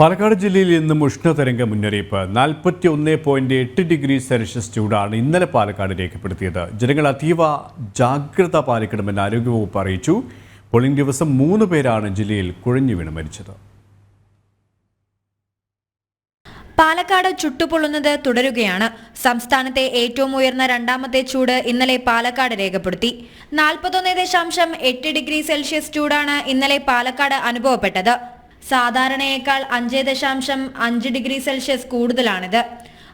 പാലക്കാട് ജില്ലയിൽ ഇന്നും ഉഷ്ണതരംഗ മുന്നറിയിപ്പ്. നാൽപ്പത്തി ഒന്ന് പോയിന്റ് എട്ട് ഡിഗ്രി സെൽഷ്യസ് ചൂടാണ് ഇന്നലെ പാലക്കാട് രേഖപ്പെടുത്തിയത്. ജനങ്ങൾ അതീവ ജാഗ്രത പാലിക്കണമെന്ന് ആരോഗ്യവകുപ്പ് അറിയിച്ചു. പോളിംഗ് ദിവസം മൂന്ന് പേരാണ് ജില്ലയിൽ കുഴഞ്ഞു വീണ് മരിച്ചത്. പാലക്കാട് ചുട്ടുപൊള്ളുന്നത് തുടരുകയാണ്. സംസ്ഥാനത്തെ ഏറ്റവും ഉയർന്ന രണ്ടാമത്തെ ചൂട് ഇന്നലെ പാലക്കാട് രേഖപ്പെടുത്തി. നാൽപ്പത്തൊന്ന് ദശാംശം എട്ട് ഡിഗ്രി സെൽഷ്യസ് ചൂടാണ് ഇന്നലെ പാലക്കാട് അനുഭവപ്പെട്ടത്. സാധാരണയേക്കാൾ അഞ്ച് ദശാംശം അഞ്ച് ഡിഗ്രി സെൽഷ്യസ് കൂടുതലാണിത്.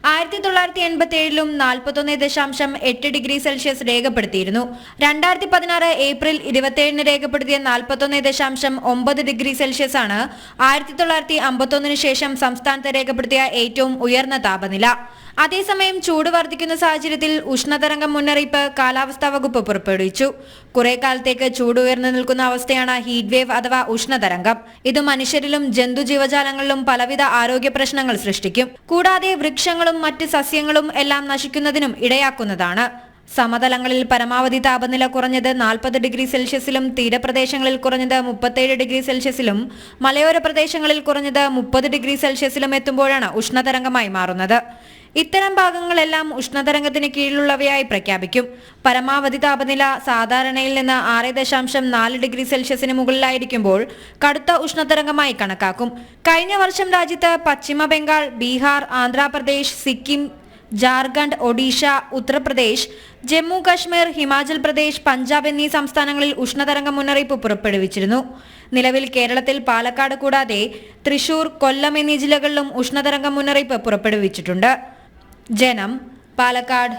ആയിരത്തി തൊള്ളായിരത്തി എൺപത്തി ഏഴിലും നാൽപ്പത്തൊന്ന് ദശാംശം എട്ട് ഡിഗ്രി സെൽഷ്യസ് രേഖപ്പെടുത്തിയിരുന്നു. രണ്ടായിരത്തി പതിനാറ് ഏപ്രിൽ ഇരുപത്തിയേഴിന് രേഖപ്പെടുത്തിയ നാൽപ്പത്തൊന്ന് ദശാംശം ഒമ്പത് ഡിഗ്രി സെൽഷ്യസ് ആണ് ആയിരത്തി തൊള്ളായിരത്തി അമ്പത്തൊന്നിന് ശേഷം സംസ്ഥാനത്ത് രേഖപ്പെടുത്തിയ ഏറ്റവും ഉയർന്ന താപനില. അതേസമയം ചൂട് വർദ്ധിക്കുന്ന സാഹചര്യത്തിൽ ഉഷ്ണതരംഗം മുന്നറിയിപ്പ് കാലാവസ്ഥാ വകുപ്പ് പുറപ്പെടുവിച്ചു. കുറെ കാലത്തേക്ക് ചൂട് ഉയർന്നു നിൽക്കുന്ന അവസ്ഥയാണ് ഹീറ്റ് വേവ് അഥവാ ഉഷ്ണതരംഗം. ഇത് മനുഷ്യരിലും ജന്തുജീവജാലങ്ങളിലും പലവിധ ആരോഗ്യ പ്രശ്നങ്ങൾ സൃഷ്ടിക്കും. കൂടാതെ വൃക്ഷങ്ങളും മറ്റ് സസ്യങ്ങളും എല്ലാം നശിക്കുന്നതിനും ഇടയാക്കുന്നതാണ്. സമതലങ്ങളിൽ പരമാവധി താപനില കുറഞ്ഞത് നാൽപ്പത് ഡിഗ്രി സെൽഷ്യസിലും തീരപ്രദേശങ്ങളിൽ കുറഞ്ഞത് മുപ്പത്തേഴ് ഡിഗ്രി സെൽഷ്യസിലും മലയോര പ്രദേശങ്ങളിൽ കുറഞ്ഞത് മുപ്പത് ഡിഗ്രി സെൽഷ്യസിലും എത്തുമ്പോഴാണ് ഉഷ്ണതരംഗമായി മാറുന്നത്. ഇത്തരം ഭാഗങ്ങളെല്ലാം ഉഷ്ണതരംഗത്തിന് കീഴിലുള്ളവയായി പ്രഖ്യാപിക്കും. പരമാവധി താപനില സാധാരണയിൽ നിന്ന് ആറ് ദശാംശം നാല് ഡിഗ്രി സെൽഷ്യസിന് മുകളിലായിരിക്കുമ്പോൾ കടുത്ത ഉഷ്ണതരംഗമായി കണക്കാക്കും. കഴിഞ്ഞ വർഷം രാജ്യത്ത് പശ്ചിമ ബംഗാൾ ബീഹാർ ആന്ധ്രാപ്രദേശ് സിക്കിം ജാർഖണ്ഡ് ഒഡീഷ ഉത്തർപ്രദേശ് ജമ്മു കശ്മീർ ഹിമാചൽ പ്രദേശ് പഞ്ചാബ് എന്നീ സംസ്ഥാനങ്ങളിൽ ഉഷ്ണതരംഗ മുന്നറിയിപ്പ് പുറപ്പെടുവിച്ചിരുന്നു. നിലവിൽ കേരളത്തിൽ പാലക്കാട് കൂടാതെ തൃശൂർ കൊല്ലം എന്നീ ജില്ലകളിലും ഉഷ്ണതരംഗ മുന്നറിയിപ്പ് പുറപ്പെടുവിച്ചിട്ടുണ്ട്. ജനം പാലക്കാട്